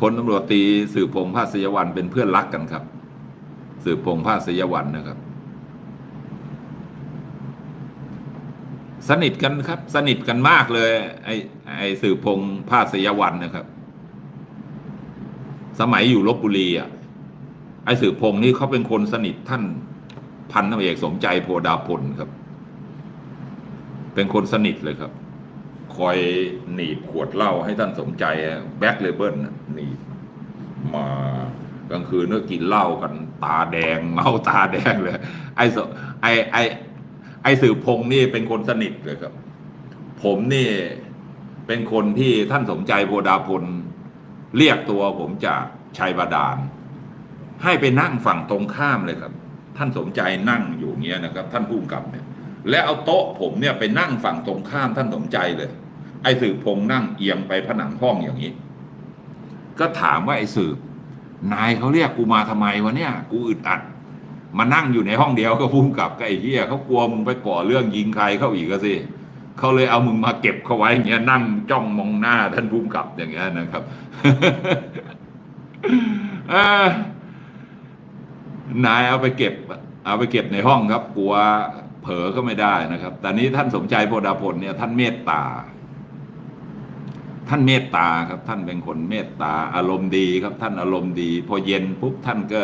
พลตำรวจตีสืบพงษ์ภาสยวันเป็นเพื่อนรักกันครับ สืบพงษ์ภาสยวันนะครับ สนิทกันครับ สนิทกันมากเลย ไอ้ไอ้สืบพงษ์ภาสยวันนะครับ สมัยอยู่ลบบุรีอะไอ้สืบพงษ์นี่เขาเป็นคนสนิทท่านพันตำรวจเอกสมใจโพดาพลครับ เป็นคนสนิทเลยครับ คอยหนีบขวดเหล้าให้ท่านสมใจแบ็คเลเบิลหนีบมากลางคืนก็กินเหล้ากันตาแดง เมาตาแดงเลย ไอ้สไอ้ไอ้ไอ้สืบพงษ์นี่เป็นคนสนิทเลยครับ ผมนี่เป็นคนที่ท่านสมใจโพดาพลเรียกตัวผมจากชัยบาดาล ให้ไปนั่งฝั่งตรงข้ามเลยครับ ท่านสมใจนั่งอยู่เงี้ยนะครับ ท่านผู้กำกับเนี่ย และเอาโต๊ะผมเนี่ยไปนั่งฝั่งตรงข้ามท่านสมใจเลย ไอ้สืบพงนั่งเอียงไปผนังห้องอย่างนี้ ก็ถามว่าไอ้สืบนายเขาเรียกกูมาทำไมวะเนี่ย กูอึดอัด มานั่งอยู่ในห้องเดียวก็พุ่งกับกับไอ้เหี้ยเขากลัวมึงไปก่อเรื่องยิงใครเข้าอีกก็สิเขาเลยเอามึงมาเก็บเขาไว้อย่างเงี้ยนั่งจ้องมองหน้าท่านพุ่งกับอย่างเงี้ยนะครับนายเอาไปเก็บ เอาไปเก็บในห้องครับ กลัวเผลอก็ไม่ได้นะครับ แต่นี้ท่านสมใจโพดาพลเนี่ยท่านเมตตา ท่านเมตตาครับ ท่านเป็นคนเมตตาอารมณ์ดีครับ ท่านอารมณ์ดี พอเย็นปุ๊บท่านก็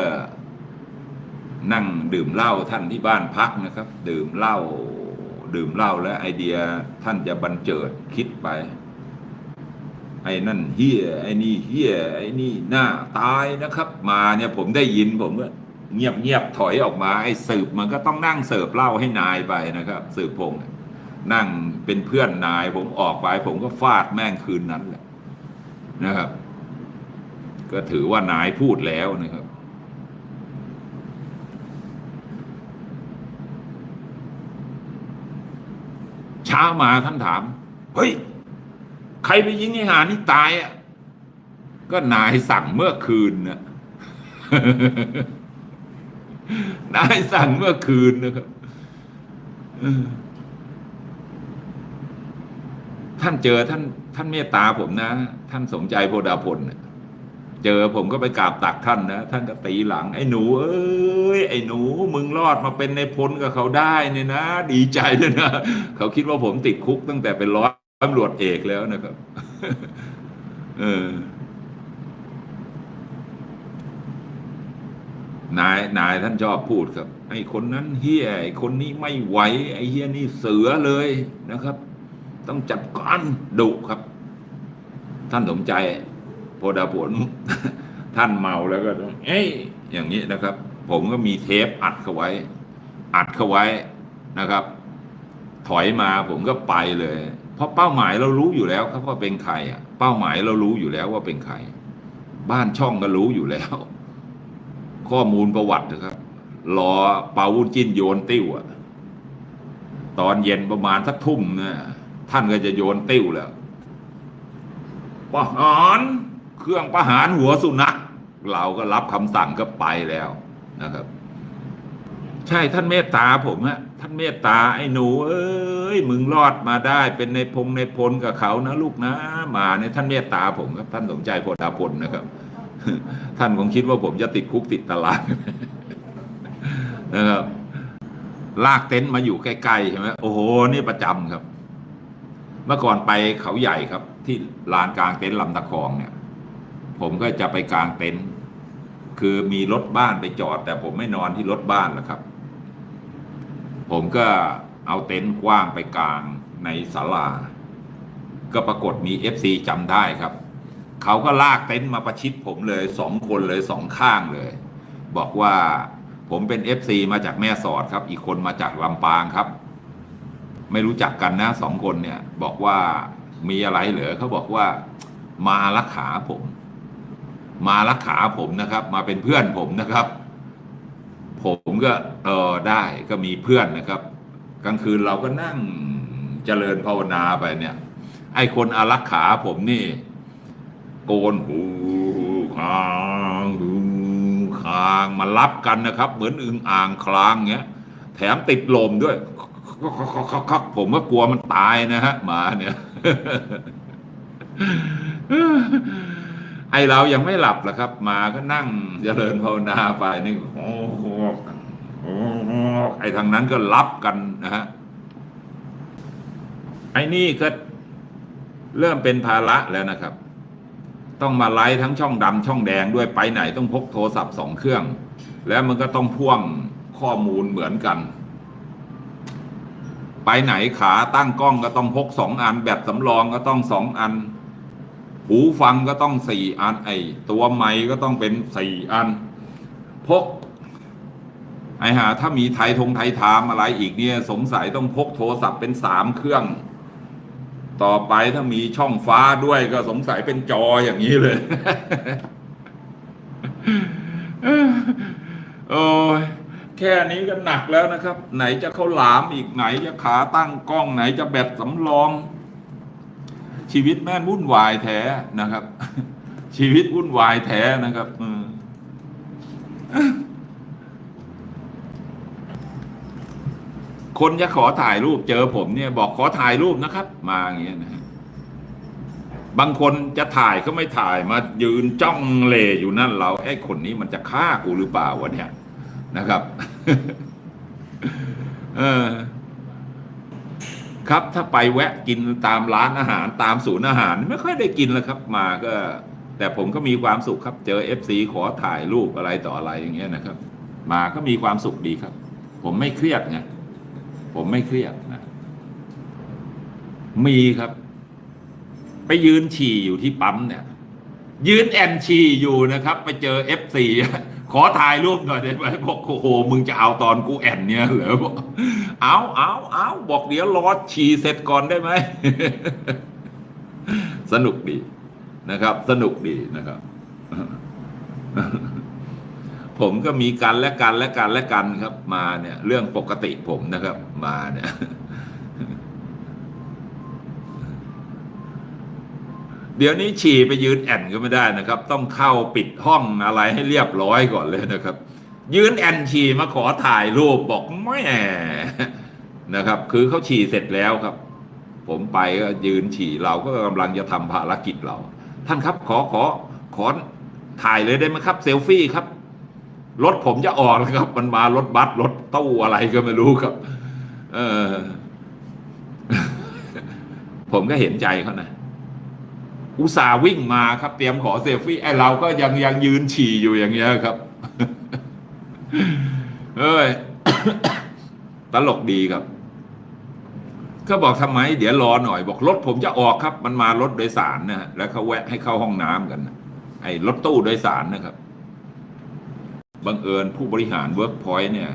นั่งดื่มเหล้าท่านที่บ้านพักนะครับ ดื่มเหล้าดื่มเหล้าแล้วไอเดียท่านจะบันเจิดคิดไป ไอ้นั่นเฮียไอ้นี่เฮียไอ้นี่หน้าตายนะครับ มาเนี่ยผมได้ยินผมก็เงียบเงียบถอยออกมาไอ้สืบมันก็ต้องนั่งเสิร์ฟเหล้าให้นายไปนะครับ สืบพงษ์ นั่งเป็นเพื่อนนาย ผมออกไป ผมก็ฟาดแม่งคืนนั้นแหละนะครับ ก็ถือว่านายพูดแล้วนะครับ เช้ามาท่านถาม เฮ้ย ใครไปยิงไอ้หานี่ตายอะ ก็นายสั่งเมื่อคืนนะนายสั่งเมื่อคืนนะครับเออ ท่านเจอท่านท่านเมตตาผมนะ ท่านสมใจโพดาพลน่ะเจอผมก็ไปกราบตักท่านนะท่านก็ตีหลัง ไอ้หนู เอ้ยไอ้หนู มึงรอดมาเป็นในพลกับเขาได้เนี่ยนะ ดีใจเลยนะเขาคิดว่าผมติดคุกตั้งแต่เป็นร้อยตำรวจเอกแล้วนะครับ เออนายนายท่านชอบพูดครับ ไอ้คนนั้นเฮียไอ้คนนี้ไม่ไหวไอ้เฮียนี่เสือเลยนะครับ ต้องจัดการดุครับ ท่านสมใจโพดาผล ท่านเมาแล้วก็ต้องเอ้ยอย่างนี้นะครับ ผมก็มีเทปอัดเข้าไว้ อัดเข้าไว้นะครับ ถอยมาผมก็ไปเลย เพราะเป้าหมายเรารู้อยู่แล้วครับว่าเป็นใครอะ เป้าหมายเรารู้อยู่แล้วว่าเป็นใคร บ้านช่องก็รู้อยู่แล้ว ข้อมูลประวัตินะครับรอเปาวุ้นจิ้นโยนติ้วอะตอนเย็นประมาณสักทุ่มนะ ท่านก็จะโยนติ้วแล้วประหารเครื่องประหารหัวสุนัข เราก็รับคำสั่งก็ไปแล้วนะครับ ใช่ท่านเมตตาผมฮะท่านเมตตาไอ้หนู เอ้ยมึงรอดมาได้เป็นในพงในพลกับเขานะลูกนะมาเนี่ยท่านเมตตาผมครับ ท่านสมใจโพธาพลนะครับ ท่านคงคิดว่าผมจะติดคุกติดตารางนะครับลากเต็นท์มาอยู่ใกล้ๆใช่ไหมโอ้โหนี่ประจำครับ เมื่อก่อนไปเขาใหญ่ครับ ที่ลานกลางเต็นท์ลำตะคองเนี่ย ผมก็จะไปกลางเต็นท์คือมีรถบ้านไปจอด แต่ผมไม่นอนที่รถบ้านหรอกครับ ผมก็เอาเต็นท์กว้างไปกลางในศาลา ก็ปรากฏมีเอฟซีจำได้ครับ เขาก็ลากเต็นท์มาประชิดผมเลยสองคนเลยสองข้างเลย บอกว่าผมเป็นเอฟซีมาจากแม่สอดครับ อีกคนมาจากลำปางครับ ไม่รู้จักกันนะสองคนเนี่ย บอกว่ามีอะไรเหรอเขาบอกว่ามารักขาผม มารักขาผมนะครับ มาเป็นเพื่อนผมนะครับ ผมก็เออได้ก็มีเพื่อนนะครับ กลางคืนเราก็นั่งเจริญภาวนาไปเนี่ย ไอ้คนอารักขาผมนี่ โกนหูคางหูคางมารับกันนะครับ เหมือนอึงอ่างคลางเงี้ย แถมติดลมด้วย ผมก็กลัวมันตายนะฮะหมาเนี่ยไอเรายังไม่หลับหรอครับ มาก็นั่งเจริญภาวนาไปนี่โอ้โหโอ้โหไอทางนั้นก็รับกันนะฮะไอนี่ก็เริ่มเป็นภาระแล้วนะครับ ต้องมาไลฟ์ทั้งช่องดำช่องแดงด้วยไปไหนต้องพกโทรศัพท์สองเครื่อง แล้วมันก็ต้องพ่วงข้อมูลเหมือนกัน ไปไหนขาตั้งกล้องก็ต้องพกสองอัน แบตสำรองก็ต้องสองอัน หูฟังก็ต้องสี่อันไอตัวไม้ก็ต้องเป็นสี่อัน พก ไอหา ถ้ามีไทยทงไทยทามอะไรอีกเนี่ย สงสัยต้องพกโทรศัพท์เป็นสามเครื่อง ต่อไปถ้ามีช่องฟ้าด้วยก็สงสัยเป็นจออย่างนี้เลย โอ้ย แค่นี้ก็หนักแล้วนะครับ ไหนจะเข้าหลามอีกไหนจะขาตั้งกล้องไหนจะแบตสำรอง ชีวิตแม่นวุ่นวายแท้นะครับ ชีวิตวุ่นวายแท้นะครับอืมคนจะขอถ่ายรูปเจอผมเนี่ย บอกขอถ่ายรูปนะครับ มาอย่างเงี้ยนะฮะบางคนจะถ่ายก็ไม่ถ่ายมายืนจ้องเลอยู่นั่นเราไอ้คนนี้มันจะฆ่ากูหรือเปล่าวะเนี่ย นะครับเออครับถ้าไปแวะกินตามร้านอาหารตามศูนย์อาหาร ไม่ค่อยได้กินแล้วครับ มาก็ แต่ผมก็มีความสุขครับ เจอเอฟซีขอถ่ายรูปอะไรต่ออะไรอย่างเงี้ยนะครับ มาก็มีความสุขดีครับ ผมไม่เครียดไงผมไม่เครียดนะมีครับ ไปยืนฉี่อยู่ที่ปั๊มเนี่ย ยืนแอนฉี่อยู่นะครับ ไปเจอเอฟซี ขอถ่ายรูปหน่อยได้ไหมบอกโอ้โหมึงจะเอาตอนกูแอนเนี่ยเหรอบอกเอาเอาเอาบอกเดี๋ยวรอฉี่เสร็จก่อนได้ไหมสนุกดีนะครับ สนุกดีนะครับ ผมก็มีกันและกันและกันและกันครับ มาเนี่ย เรื่องปกติผมนะครับ มาเนี่ย เดี๋ยวนี้ฉี่ไปยืนแอนก็ไม่ได้นะครับ ต้องเข้าปิดห้องอะไรให้เรียบร้อยก่อนเลยนะครับ ยืนแอนฉี่มาขอถ่ายรูปบอกไม่นะครับ คือเขาฉี่เสร็จแล้วครับ ผมไปก็ยืนฉี่เราก็กำลังจะทำภารกิจเรา ท่านครับขอขอขอถ่ายเลยได้ไหมครับเซลฟี่ครับรถผมจะออกแล้วครับ มันมารถบัสรถตู้อะไรก็ไม่รู้ครับ เออผมก็เห็นใจเขานะ อุตส่าห์วิ่งมาครับ เตรียมขอเซลฟี่ไอเราก็ยังยังยืนฉี่อยู่อย่างเงี้ยครับเอ้ยตลกดีครับ ก็บอกทำไม เดี๋ยวรอหน่อย บอกรถผมจะออกครับ มันมารถโดยสารนะฮะแล้วเขาแวะให้เข้าห้องน้ำกันไอ้รถตู้โดยสารนะครับบังเอิญผู้บริหารเวิร์กพอยต์เนี่ย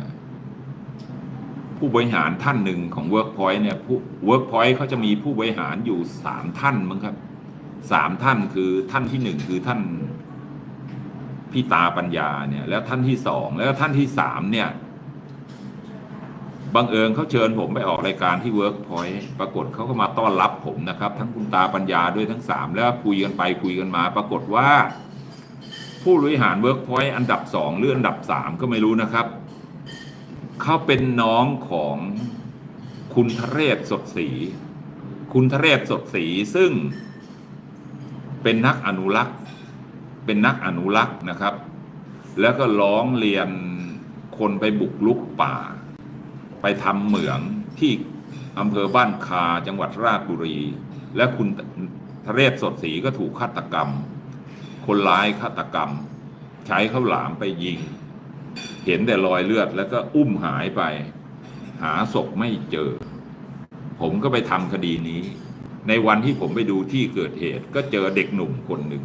ผู้บริหารท่านหนึ่งของเวิร์กพอยต์เนี่ยผู้เวิร์กพอยต์เขาจะมีผู้บริหารอยู่สามท่านมั้งครับ สามท่านคือท่านที่หนึ่งคือท่านพี่ตาปัญญาเนี่ยแล้วท่านที่สองแล้วท่านที่สามเนี่ยบังเอิญเขาเชิญผมไปออกรายการที่เวิร์กพอยต์ปรากฏเขาก็มาต้อนรับผมนะครับ ทั้งคุณตาปัญญาด้วยทั้งสามแล้วคุยกันไปคุยกันมา ปรากฏว่า ผู้บริหารเวิร์กพอยต์อันดับสองหรืออันดับสามก็ไม่รู้นะครับเขาเป็นน้องของคุณทะเรศสดศรีคุณทะเรศสดศรีซึ่ง เป็นนักอนุรักษ์ เป็นนักอนุรักษ์นะครับ แล้วก็ร้องเรียนคนไปบุกลุกป่า ไปทำเหมืองที่อำเภอบ้านคาจังหวัดราชบุรี และคุณทะเรศสดศรีก็ถูกฆาตกรรม คนร้ายฆาตกรรม ใช้ข้าวหลามไปยิง เห็นแต่รอยเลือดแล้วก็อุ้มหายไป หาศพไม่เจอ ผมก็ไปทำคดีนี้ ในวันที่ผมไปดูที่เกิดเหตุ ก็เจอเด็กหนุ่มคนหนึ่ง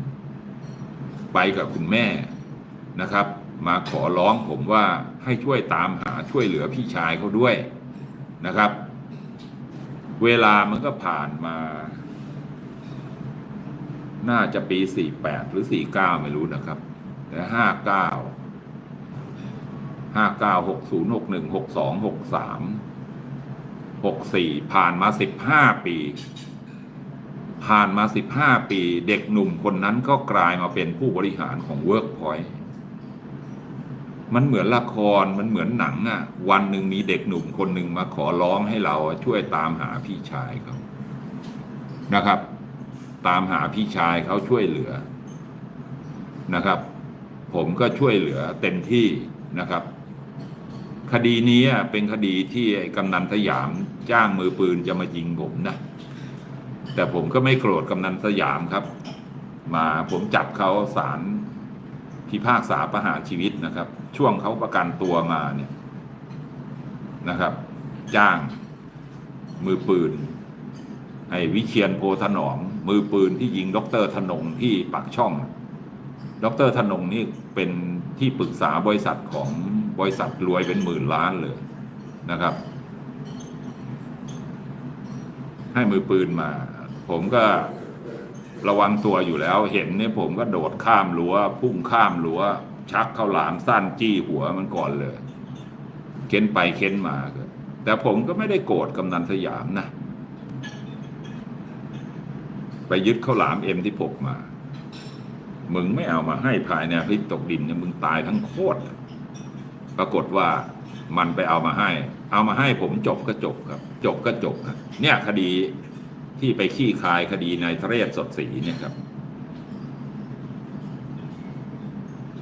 ไปกับคุณแม่นะครับ มาขอร้องผมว่าให้ช่วยตามหาช่วยเหลือพี่ชายเขาด้วยนะครับ เวลามันก็ผ่านมา น่าจะปี 48 หรือ 49 ไม่รู้นะครับ แต่ 59 59 60 61 62 63 64 ผ่านมา 15 ปี ผ่านมา 15 ปี เด็กหนุ่มคนนั้นก็กลายมาเป็นผู้บริหารของ Workpoint มันเหมือนละครมันเหมือนหนังอะ่ะ วันหนึ่งมีเด็กหนุ่มคนหนึ่งมาขอร้องให้เราช่วยตามหาพี่ชายเขานะครับ ตามหาพี่ชายเขาช่วยเหลือนะครับ ผมก็ช่วยเหลือเต็มที่นะครับ คดีนี้เป็นคดีที่ไอ้กำนันสยามจ้างมือปืนจะมายิงผมนะ แต่ผมก็ไม่โกรธกำนันสยามครับ มาผมจับเขาศาลพิพากษาประหารชีวิตนะครับ ช่วงเขาประกันตัวมาเนี่ยนะครับ จ้างมือปืนไอ้วิเชียนโพธนอม มือปืนที่ยิงดรธนงที่ปักช่องดรธนงนี่เป็นที่ปรึกษาบริษัทของบริษัทรวยเป็นหมื่นล้านเลยนะครับ ให้มือปืนมา ผมก็ระวังตัวอยู่แล้ว เห็นเนี่ยผมก็โดดข้ามรั้วพุ่งข้ามรั้ว ชักเข้าหลามสั้นจี้หัวมันก่อนเลย เค้นไปเค้นมาก็แต่ผมก็ไม่ได้โกรธกำนันสยามนะ ไปยึดข้าวหลามเอ็มที่พกมา มึงไม่เอามาให้ภายในอาทิตย์ตกดินเนี่ยมึงตายทั้งโคตรปรากฏว่ามันไปเอามาให้ เอามาให้ผมจบก็จบครับ จบก็จบครับเนี่ยคดี ที่ไปขี้คายคดีนายทะเรศสดศรีเนี่ยครับ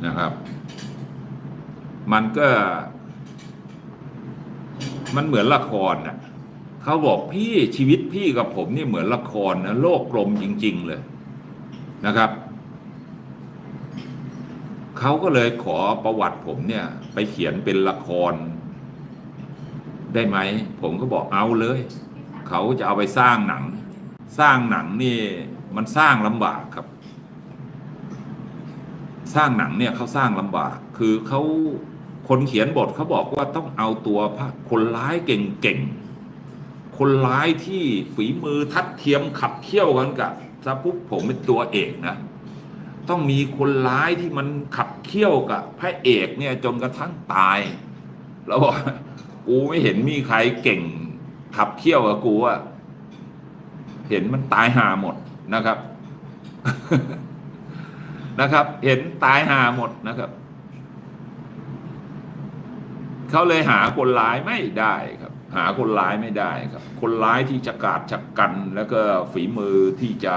นะครับ มันก็ มันเหมือนละครน่ะเขาบอกพี่ชีวิตพี่กับผมนี่เหมือนละครนะโลกกลมจริง ๆ เลยนะครับเขาก็เลยขอประวัติผมเนี่ย ไปเขียนเป็นละคร ได้ไหม ผมก็บอกเอาเลย เขาจะเอาไปสร้างหนัง สร้างหนังนี่มันสร้างลำบากครับ สร้างหนังเนี่ยเขาสร้างลำบาก คือเขาคนเขียนบทเขาบอกว่าต้องเอาตัวพระคนร้ายเก่งๆ คนร้ายที่ฝีมือทัดเทียมขับเคี่ยวกันกับซะปุ๊บผมเป็นตัวเอกนะ ต้องมีคนร้ายที่มันขับเคี่ยวกับพระเอกเนี่ยจนกระทั่งตาย แล้วบอกกูไม่เห็นมีใครเก่งขับเคี่ยวกับกูอะ เห็นมันตายหาหมดนะครับ นะครับ เห็นตายหาหมดนะครับ เขาเลยหาคนร้ายไม่ได้ครับ หาคนร้ายไม่ได้ครับ คนร้ายที่จะกาดจักกัน แล้วก็ฝีมือที่จะ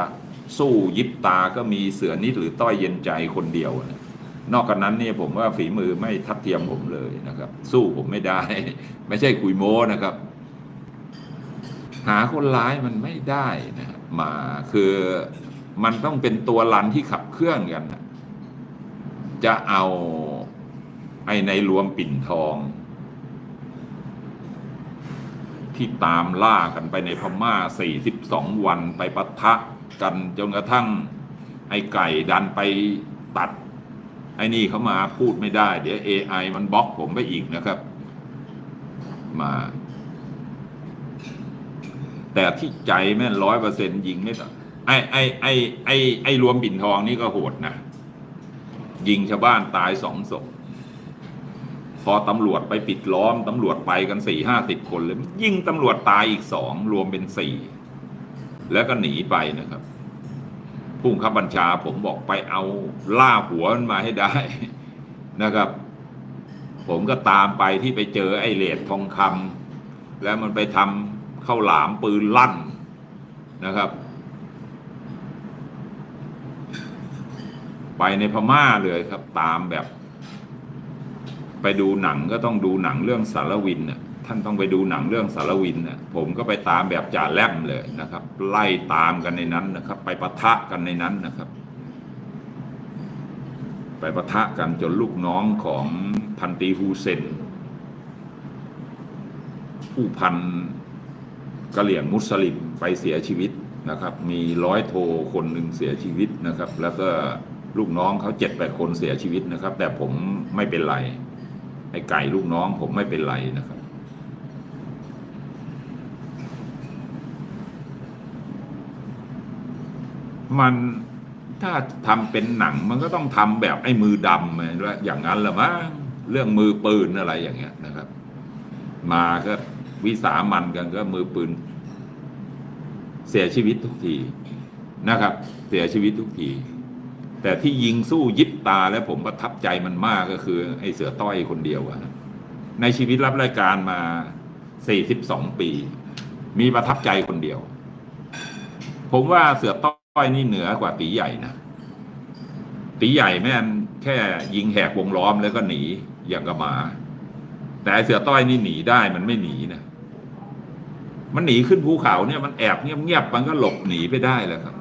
สู้ยิบตาก็มีเสือนิดหรือต้อยเย็นใจคนเดียวนะนอกจากนั้นเนี่ยผมว่าฝีมือไม่ทัดเทียมผมเลยนะครับ สู้ผมไม่ได้ ไม่ใช่คุยโม้นะครับ หาคนร้ายมันไม่ได้นะมาคือมันต้องเป็นตัวลันที่ขับเคลื่อนกันนะจะเอาไอ้ในรวมปิ่นทอง ที่ตามล่ากันไปในพม่า 42 วันไปปะทะกันจนกระทั่ง ไอ้ไก่ดันไปตัด ไอ้นี่เขามาพูดไม่ได้ เดี๋ยว AI มันบล็อกผมไปอีกนะครับ มา แต่ที่ใจแม่นร้อยเปอร์เซ็นยิงไม่ต่อไอ้ไอ้ไอ้ไอ้ไอ้รวมปิ่นทองนี่ก็โหดนะยิงชาวบ้านตายสองศพพอตำรวจไปปิดล้อม ตำรวจไปกันสี่ห้าสิบคนเลยยิงตำรวจตายอีกสองรวมเป็นสี่แล้วก็หนีไปนะครับผู้บังคับบัญชาผมบอกไปเอาล่าหัวมันมาให้ได้นะครับ ผมก็ตามไปที่ไปเจอไอ้เหรียญทองคำแล้วมันไปทำ ข้าหลามปืนลั่นนะครับ ไปในพม่าเลยครับตามแบบ ไปดูหนังก็ต้องดูหนังเรื่องสารวินน่ะท่านต้องไปดูหนังเรื่องสารวินน่ะผมก็ไปตามแบบจ่าแลมเลยนะครับ ไล่ตามกันในนั้นนะครับ ไปปะทะกันในนั้นนะครับไปปะทะกันจนลูกน้องของพันตีฮูเซน ผู้พัน กะเหลี่ยงมุสลิมไปเสียชีวิตนะครับ มีร้อยโทคนหนึ่งเสียชีวิตนะครับ แล้วก็ลูกน้องเขาเจ็ดแปดคนเสียชีวิตนะครับ แต่ผมไม่เป็นไรไอ้ไก่ลูกน้องผมไม่เป็นไรนะครับ มันถ้าทำเป็นหนังมันก็ต้องทำแบบไอ้มือดำแล้วอย่างนั้นละมั้งเรื่องมือปืนอะไรอย่างเงี้ยนะครับ มาก็ วิสามันกันก็มือปืน เสียชีวิตทุกทีนะครับ เสียชีวิตทุกที แต่ที่ยิงสู้ยิบตาแล้วผมประทับใจมันมากก็คือ ไอ้เสือต้อยคนเดียวอะในชีวิตรับรายการมา 42 ปี มีประทับใจคนเดียว ผมว่าเสือต้อยนี่เหนือกว่าตีใหญ่นะตีใหญ่แม่นแค่ยิงแหกวงล้อมแล้วก็หนีอย่างกับหมา แต่ไอ้เสือต้อยนี่หนีได้มันไม่หนีนะ มันหนีขึ้นภูเขาเนี่ยมันแอบเงียบๆมันก็หลบหนีไปได้แล้วครับ